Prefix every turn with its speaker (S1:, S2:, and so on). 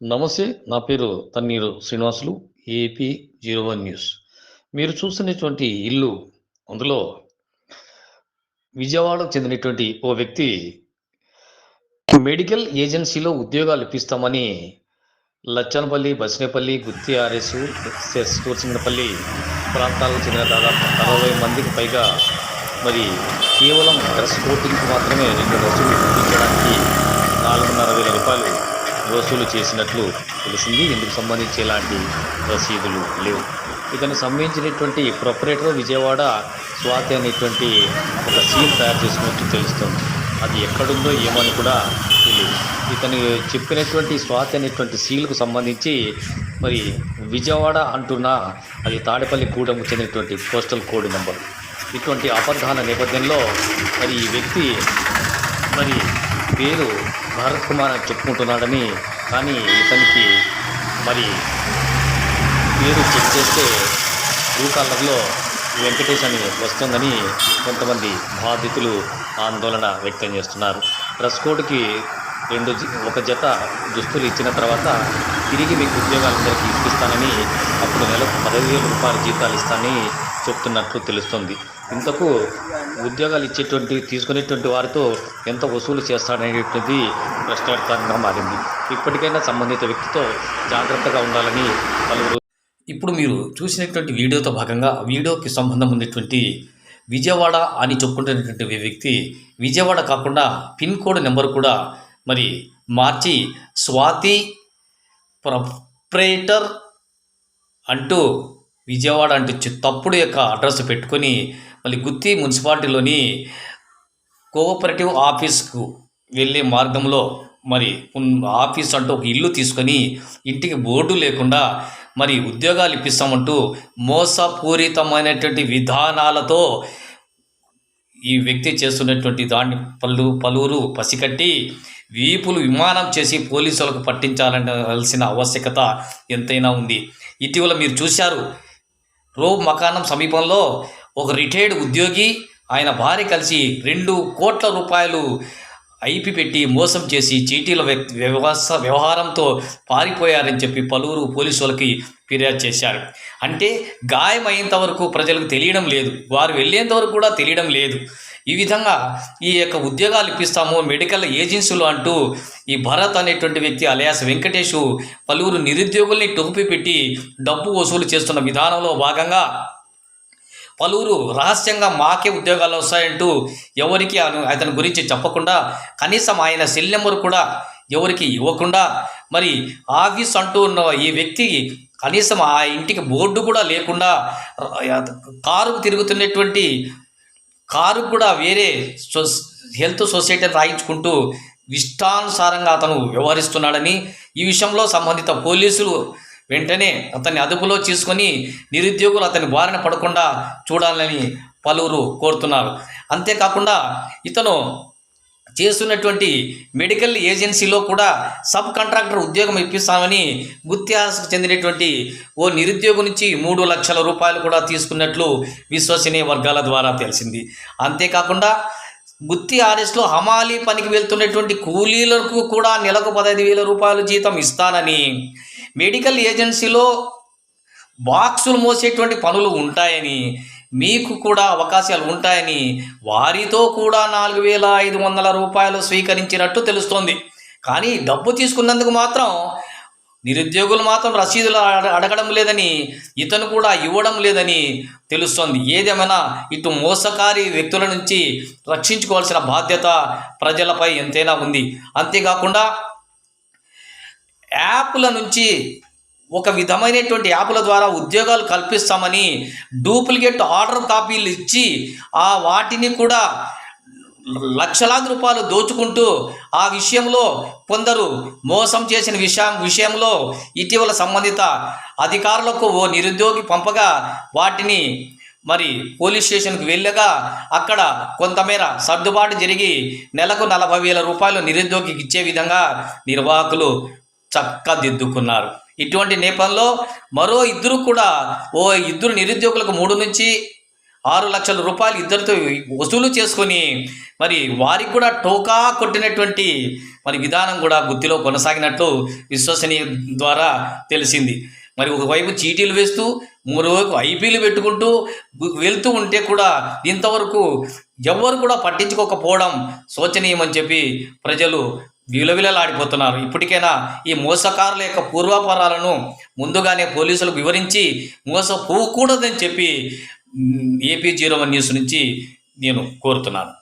S1: నమస్తే నా పేరు Tanneeru Srinivasulu AP zero one news. మీరు చూస్తున్నటువంటి ఇల్లు అందులో విజయవాడకు చెందినటువంటి ఓ వ్యక్తి మెడికల్ ఏజెన్సీలో ఉద్యోగాలు ఇప్పిస్తామని లచ్చనపల్లి బసినేపల్లి గుత్తి ఆర్ఎస్ సూర్సింగనపల్లి ప్రాంతాలకు చెందిన దాదాపు అరవై మందికి పైగా మరి కేవలం డ్రెస్ కోటింగ్కి మాత్రమే రెండు డ్రెస్సులు ఇప్పించడానికి నాలుగున్నర వేల రూపాయలు వసూలు చేసినట్లు తెలిసింది. ఇందుకు సంబంధించి ఎలాంటి రసీదులు లేవు. ఇతను సంబంధించినటువంటి ప్రొపరేటర్ విజయవాడ స్వాతి అనేటువంటి ఒక సీల్ తయారు చేసినట్టు తెలుస్తుంది. అది ఎక్కడుందో ఏమని కూడా తెలియదు. ఇతను చెప్పినటువంటి స్వాతి అనేటువంటి సీల్కు సంబంధించి మరి విజయవాడ అంటున్నా అది తాడేపల్లి కూడకు చెందినటువంటి పోస్టల్ కోడ్ నెంబర్. ఇటువంటి అబద్ధాల నేపథ్యంలో మరి ఈ వ్యక్తి మరి పేరు భారత్ కుమార్ అని చెప్పుకుంటున్నాడని కానీ ఇతనికి మరి పేరు చెక్ చేస్తే బ్లూ కలర్లో వెంకటేష్ అని వస్తుందని కొంతమంది బాధితులు ఆందోళన వ్యక్తం చేస్తున్నారు. డ్రెస్ కోడ్కి రెండు ఒక జత దుస్తులు ఇచ్చిన తర్వాత తిరిగి మీకు ఉద్యోగాలందరికీ ఇప్పిస్తానని అప్పుడు నెలకు పదివేల రూపాయల జీతాలు ఇస్తానని చెప్తున్నట్లు తెలుస్తుంది. ఇంతకు ఉద్యోగాలు ఇచ్చేటువంటి తీసుకునేటువంటి వారితో ఎంత వసూలు చేస్తాడనేటువంటిది ప్రశ్నార్థకంగా మారింది. ఇప్పటికైనా సంబంధిత వ్యక్తితో జాగ్రత్తగా ఉండాలని పలువురు ఇప్పుడు మీరు చూసినటువంటి వీడియోతో భాగంగా వీడియోకి సంబంధం ఉన్నటువంటి విజయవాడ అని చెప్పుకుంటున్నటువంటి వ్యక్తి విజయవాడ కాకుండా పిన్ కోడ్ నెంబర్ కూడా మరి మార్చి స్వాతి ప్రొప్రేటర్ అంటూ విజయవాడ అంటూ తప్పుడు యొక్క అడ్రస్ పెట్టుకొని మళ్ళీ గుత్తి మున్సిపాలిటీలోని కోఆపరేటివ్ ఆఫీస్కు వెళ్ళే మార్గంలో మరి ఆఫీస్ అంటూ ఒక ఇల్లు తీసుకొని ఇంటికి బోర్డు లేకుండా మరి ఉద్యోగాలు ఇప్పిస్తామంటూ మోసపూరితమైనటువంటి విధానాలతో ఈ వ్యక్తి చేస్తున్నటువంటి దాన్ని పలు పలువురు పసికట్టి వీపులు విమానం చేసి పోలీసులకు పట్టించాలనవలసిన ఆవశ్యకత ఎంతైనా ఉంది. ఇటీవల మీరు చూశారు రో మకానం సమీపంలో ఒక రిటైర్డ్ ఉద్యోగి ఆయన భార్య కలిసి రెండు కోట్ల రూపాయలు ఐపి పెట్టి మోసం చేసి చీటీల వ్యవస్థ వ్యవహారంతో పారిపోయారని చెప్పి పలువురు పోలీసులకి ఫిర్యాదు చేశారు. అంటే గాయమైనంత వరకు ప్రజలకు తెలియడం లేదు. వారు వెళ్ళేంత వరకు కూడా తెలియడం లేదు. ఈ విధంగా ఈ యొక్క ఉద్యోగాలు ఇప్పిస్తాము మెడికల్ ఏజెన్సీలు అంటూ ఈ భరత్ అనేటువంటి వ్యక్తి అలయాస్ వెంకటేష్ పలువురు నిరుద్యోగుల్ని టోపీ పెట్టి డబ్బు వసూలు చేస్తున్న విధానంలో భాగంగా పలువురు రహస్యంగా మాకే ఉద్యోగాలు వస్తాయంటూ ఎవరికి అతని గురించి చెప్పకుండా కనీసం ఆయన సెల్ నెంబర్ కూడా ఎవరికి ఇవ్వకుండా మరి ఆఫీస్ అంటూ ఉన్న ఈ వ్యక్తి కనీసం ఆ ఇంటికి బోర్డు కూడా లేకుండా కారు కారుకు తిరుగుతున్నటువంటి కారు కూడా వేరే సో హెల్త్ సొసైటీని రాయించుకుంటూ ఇష్టానుసారంగా అతను వ్యవహరిస్తున్నాడని ఈ విషయంలో సంబంధిత పోలీసులు వెంటనే అతన్ని అదుపులో తీసుకొని నిరుద్యోగులు అతని బారిన పడకుండా చూడాలని పలువురు కోరుతున్నారు. అంతేకాకుండా ఇతను చేస్తున్నటువంటి మెడికల్ ఏజెన్సీలో కూడా సబ్ కాంట్రాక్టర్ ఉద్యోగం ఇప్పిస్తామని గుత్యాసకు చెందినటువంటి ఓ నిరుద్యోగు నుంచి మూడు లక్షల రూపాయలు కూడా తీసుకున్నట్లు విశ్వసనీయ వర్గాల ద్వారా తెలిసింది. అంతేకాకుండా గుత్తి ఆర్ఎస్లో హమాలీ పనికి వెళ్తున్నటువంటి కూలీలకు కూడా నెలకు పదహైదు వేల రూపాయలు జీతం ఇస్తానని మెడికల్ ఏజెన్సీలో బాక్సులు మోసేటువంటి పనులు ఉంటాయని మీకు కూడా అవకాశాలు ఉంటాయని వారితో కూడా నాలుగు వేల ఐదు వందల రూపాయలు స్వీకరించినట్టు తెలుస్తోంది. కానీ డబ్బు తీసుకున్నందుకు మాత్రం నిరుద్యోగులు మాత్రం రసీదులు అడగడం లేదని ఇతను కూడా ఇవ్వడం లేదని తెలుస్తోంది. ఏదేమైనా ఇటు మోసకారి వ్యక్తుల నుంచి రక్షించుకోవాల్సిన బాధ్యత ప్రజలపై ఎంతైనా ఉంది. అంతేకాకుండా యాప్ల నుంచి ఒక విధమైనటువంటి యాప్ల ద్వారా ఉద్యోగాలు కల్పిస్తామని డూప్లికేట్ ఆర్డర్ కాపీలు ఇచ్చి ఆ వాటిని కూడా లక్షలాది రూపాయలు దోచుకుంటూ ఆ విషయంలో కొందరు మోసం చేసిన విషయం విషయంలో ఇటీవల సంబంధిత అధికారులకు ఓ నిరుద్యోగి పంపగా వాటిని మరి పోలీస్ స్టేషన్కి వెళ్ళగా అక్కడ కొంతమేర సర్దుబాటు జరిగి నెలకు నలభై వేల రూపాయలు నిరుద్యోగికి ఇచ్చే విధంగా నిర్వాహకులు చక్కదిద్దుకున్నారు. ఇటువంటి నేపథ్యంలో మరో ఇద్దరు కూడా ఓ ఇద్దరు నిరుద్యోగులకు మూడు నుంచి ఆరు లక్షల రూపాయలు ఇద్దరితో వసూలు చేసుకొని మరి వారికి కూడా టోకా కొట్టినటువంటి మరి విధానం కూడా గుత్తిలో కొనసాగినట్లు విశ్వసనీయ ద్వారా తెలిసింది. మరి ఒకవైపు చీటీలు వేస్తూ మరోవైపు ఐపీలు పెట్టుకుంటూ వెళ్తూ ఉంటే కూడా ఇంతవరకు ఎవ్వరు కూడా పట్టించుకోకపోవడం శోచనీయమని చెప్పి ప్రజలు విలవిలలాడిపోతున్నారు. ఇప్పటికైనా ఈ మోసకారుల యొక్క పూర్వాపరాలను ముందుగానే పోలీసులకు వివరించి మోసపోకూడదని చెప్పి ఏపీ జీరో వన్ న్యూస్ నుంచి నేను కోరుతున్నాను.